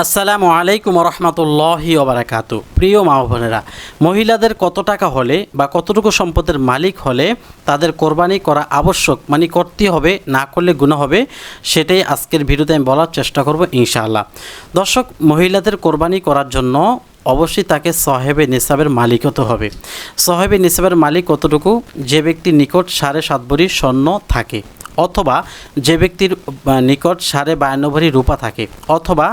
আসসালামু আলাইকুম রহমতুল্লাহি ওবরাকাত। প্রিয় মা বোনেরা, মহিলাদের কত টাকা হলে বা কতটুকু সম্পদের মালিক হলে তাদের কোরবানি করা আবশ্যক মানে করতে হবে, না করলে গুণ হবে, সেটাই আজকের ভিডিওতে আমি বলার চেষ্টা করব ইনশাআল্লাহ। দর্শক, মহিলাদের কোরবানি করার জন্য অবশ্যই তাকে সহেবে নিসাবের মালিক হতে হবে। সহেবে নিসাবের মালিক কতটুকু? যে ব্যক্তির নিকট সাড়ে সাত ভরি স্বর্ণ থাকে। অথবা যে ব্যক্তির নিকট সাড়ে বায়ান্ন ভরি রূপা থাকে, অথবা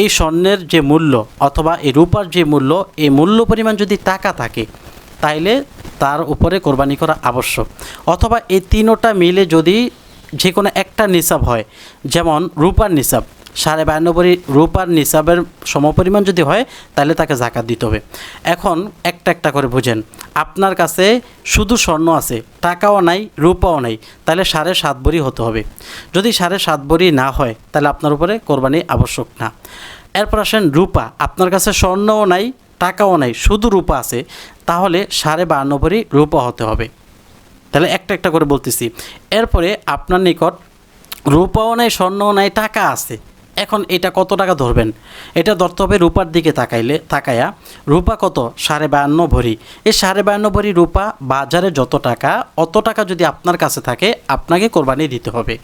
এই স্বর্ণের যে মূল্য, অথবা এই রূপার যে মূল্য, এই মূল্য পরিমাণ যদি টাকা থাকে, তাইলে তার উপরে কোরবানি করা আবশ্যক। অথবা এই তিনোটা মিলে যদি যে কোনো একটা নিসাব হয়, যেমন রূপার নিসাব সাড়ে বায়ান্ন ভরি রূপার নিসাবের সমপরিমাণ যদি হয়, তাহলে তাকে জাকাত দিতে হবে। এখন একটা একটা করে বুঝেন। আপনার কাছে শুধু স্বর্ণ আছে, টাকাও নাই, রূপাও নাই, তাহলে সাড়ে সাত ভরি হতে হবে। যদি সাড়ে সাত ভরি না হয়, তাহলে আপনার উপরে কোরবানি আবশ্যক না। এরপর আসেন রূপা। আপনার কাছে স্বর্ণও নাই, টাকাও নাই, শুধু রূপা আছে, তাহলে সাড়ে বায়ান্ন রূপা হতে হবে। তাহলে একটা একটা করে বলতেছি। এরপরে আপনার নিকট রূপাও নাই, স্বর্ণও নাই, টাকা আছে এখন এটা কত টাকা ধরবেন? এটা ধরতে হবে রূপার দিকে তাকাইলে, তাকায়া, রূপা কত? সাড়ে বায়ান্ন ভরি। এই সাড়ে বায়ান্ন ভরি রূপা বাজারে যত টাকা, অত টাকা যদি আপনার কাছে থাকে, আপনাকে কোরবানি দিতে হবে।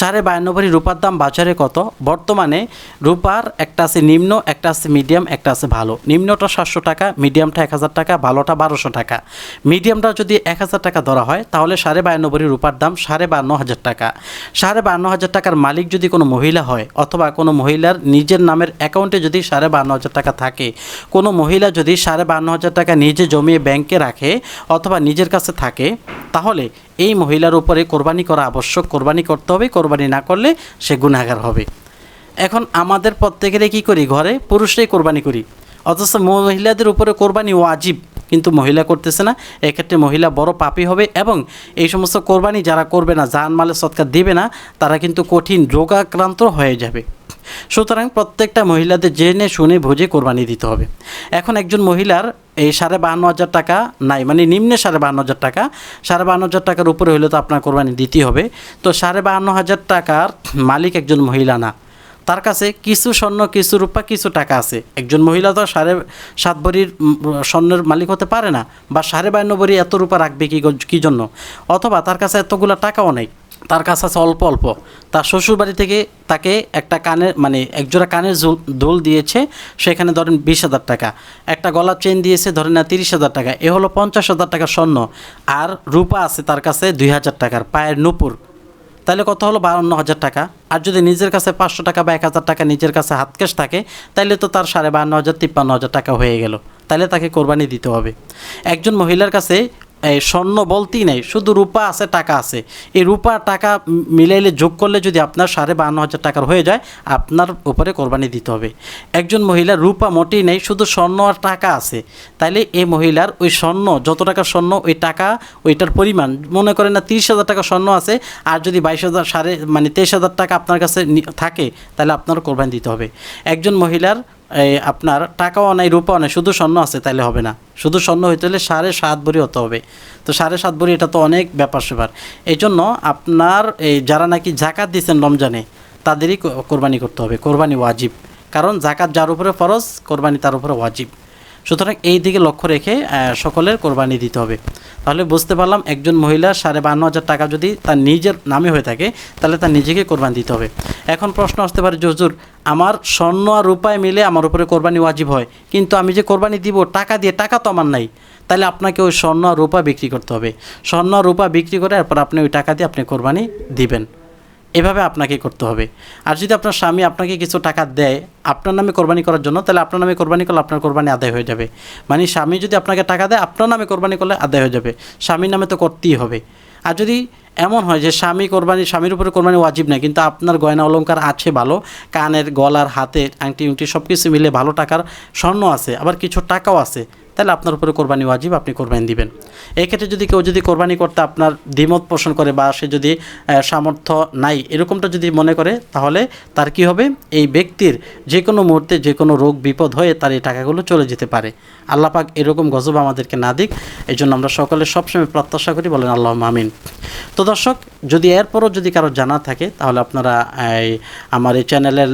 সাড়ে বায়ান্ন ভরি রূপার দাম বাজারে কত? বর্তমানে রূপার একটা আছে নিম্ন, একটা আছে মিডিয়াম, একটা আছে ভালো। নিম্নটা সাতশো টাকা, মিডিয়ামটা এক হাজার টাকা, ভালোটা বারোশো টাকা। মিডিয়ামটা যদি এক হাজার টাকা ধরা হয়, তাহলে সাড়ে বায়ান্ন ভরি রূপার দাম সাড়ে বান্ন হাজার টাকা। সাড়ে বান্ন হাজার টাকার মালিক যদি কোনো মহিলা হয়, অথবা কোনো মহিলার নিজের নামের অ্যাকাউন্টে যদি সাড়ে বান্ন হাজার টাকা থাকে, কোনো মহিলা যদি সাড়ে বান্ন হাজার টাকা নিজে জমিয়ে ব্যাংকে রাখে অথবা নিজের কাছে থাকে, তাহলে এই মহিলার উপরে কোরবানি করা আবশ্যক। কোরবানি করতে হবে, কোরবানি না করলে সে গুণাগার হবে। এখন আমাদের প্রত্যেকেরই কী করি ঘরে? পুরুষরাই কোরবানি করি। অথচ মহিলাদের উপরে কোরবানি ওয়াজিব, কিন্তু মহিলা করতেছে না। এক্ষেত্রে মহিলা বড় পাপি হবে এবং এই সমস্ত কোরবানি যারা করবে না জান মালের সৎকার দিবে না, তারা কিন্তু কঠিন রোগাক্রান্ত হয়ে যাবে। সুতরাং প্রত্যেকটা মহিলাদের জেনে শুনে বুঝে কোরবানি দিতে হবে। এখন একজন মহিলার এই সাড়ে বাহান্ন হাজার টাকা নাই মানে নিম্নে সাড়ে বাহান্ন হাজার টাকা। সাড়ে বাহান্ন হাজার টাকার উপরে হলে তো আপনার কোরবানি দিতেই হবে। তো সাড়ে বাহান্ন হাজার টাকার মালিক একজন মহিলা না। তার কাছে কিছু স্বর্ণ, কিছু রূপা, কিছু টাকা আছে। একজন মহিলা তো সাড়ে সাত ভরির স্বর্ণের মালিক হতে পারে না। বা সাড়ে বায়ান্ন ভরি এত রূপা রাখবে কি কি জন্য? অথবা তার কাছে এতগুলো টাকাও নেই। তার কাছে আছে অল্প অল্প। তার শ্বশুরবাড়ি থেকে তাকে একটা কানের মানে একজোড়া কানের দুল দিয়েছে, সেখানে ধরেন বিশ হাজার টাকা। একটা গলার চেন দিয়েছে ধরেন না তিরিশ হাজার টাকা। এ হলো পঞ্চাশ হাজার টাকা স্বর্ণ। আর রূপা আছে তার কাছে দুই হাজার টাকার, পায়ের নুপুর। তাহলে কত হলো? বাউন্ন হাজার টাকা। আর যদি নিজের কাছে পাঁচশো টাকা বা এক হাজার টাকা নিজের কাছে হাত ক্যাশ থাকে তাহলে তো তার সাড়ে বান্ন হাজার, তিপ্পান্ন হাজার টাকা হয়ে গেল। তাহলে তাকে কোরবানি দিতে হবে। একজন মহিলার কাছে স্বর্ণ বলতেই নেই, শুধু রূপা আছে, টাকা আছে। এই রূপা, টাকা মিলাইলে যোগ করলে যদি আপনার সাড়ে বান্ন হাজার টাকার হয়ে যায়, আপনার উপরে কোরবানি দিতে হবে। একজন মহিলার রূপা মোটেই নেই, শুধু স্বর্ণ আর টাকা আছে। তাইলে এই মহিলার ওই স্বর্ণ, যত টাকা স্বর্ণ, ওই টাকা, ওইটার পরিমাণ, মনে করেন না তিরিশ হাজার টাকা স্বর্ণ আছে, আর যদি বাইশ হাজার, সাড়ে মানে তেইশ হাজার টাকা আপনার কাছে থাকে তাহলে আপনার কোরবানি দিতে হবে। একজন মহিলার আপনার টাকাও নাই, রূপাও নাই, শুধু স্বর্ণ আছে তাহলে হবে না। শুধু স্বর্ণ হইতে হলে সাড়ে সাত ভরি হতে হবে। তো সাড়ে সাত ভরি এটা তো অনেক ব্যাপার সেবার। এই জন্য আপনার এই যারা নাকি জাকাত দিচ্ছেন রমজানে, তাদেরই কোরবানি করতে হবে। কোরবানি ওয়াজিব। কারণ জাকাত যার উপরে ফরজ, কোরবানি তার উপরে ওয়াজিব। সুতরাং এই দিকে লক্ষ্য রেখে সকলের কোরবানি দিতে হবে। তাহলে বুঝতে পারলাম একজন মহিলা সাড়ে বান্ন হাজার টাকা যদি তার নিজের নামে হয়ে থাকে, তাহলে তার নিজেকে কোরবানি দিতে হবে। এখন প্রশ্ন আসতে পারে, যে হুজুর, আমার স্বর্ণ আর রূপায় মিলে আমার উপরে কোরবানি ওয়াজিব হয়, কিন্তু আমি যে কোরবানি দিব, টাকা দিয়ে, টাকা তো আমার নাই, তাহলে আপনাকে ওই স্বর্ণ আর রূপা বিক্রি করতে হবে। স্বর্ণ আর রূপা বিক্রি করে তারপর আপনি ওই টাকা দিয়ে আপনি কোরবানি দিবেন। এভাবে আপনাকে করতে হবে। আর যদি আপনার স্বামী আপনাকে কিছু টাকা দেয়, আপনার নামে কোরবানি করার জন্য, তাহলে আপনার নামে কোরবানি করলে আপনার কোরবানি আদায় হয়ে যাবে। মানে স্বামী যদি আপনাকে টাকা দেয়, আপনার নামে কোরবানি করলে আদায় হয়ে যাবে। স্বামীর নামে তো করতেই হবে। আর যদি এমন হয় যে স্বামী কোরবানি, স্বামীর উপরে কোরবানি ওয়াজিব না কিন্তু আপনার গয়না অলঙ্কার আছে ভালো, কানের, গলার, হাতের আংটি উংটি সব কিছু মিলে ভালো টাকার স্বর্ণ আছে, আবার কিছু টাকাও আছে তাহলে আপনার উপরে কোরবানি ওয়াজিব আপনি কোরবানি দিবেন। এক্ষেত্রে যদি কেউ যদি কোরবানি করতে আপনার দ্বিমত পোষণ করে বা সে যদি সামর্থ্য নাই, এরকমটা যদি মনে করে, তাহলে তার কি হবে? এই ব্যক্তির যে কোনো মুহূর্তে যে কোনো রোগ, বিপদ হয়ে তার এই টাকাগুলো চলে যেতে পারে। আল্লাহ পাক এরকম গজব আমাদেরকে না দিক। এই জন্য আমরা সকলে সবসময় প্রত্যাশা করি, বলেন আল্লাহ মামিন তো দর্শক যদি এরপরও যদি কারও জানা থাকে, তাহলে আপনারা এই আমার এই চ্যানেলের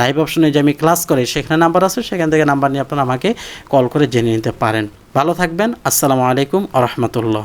লাইভ অপশনে যে আমি ক্লাস করি, সেখানে নাম্বার আছে, সেখান থেকে নাম্বার নিয়ে আপনারা আমাকে কল করে জেনে নিতে পারেন। ভালো থাকবেন, আসসালামু আলাইকুম আ রহমতুল্লাহ।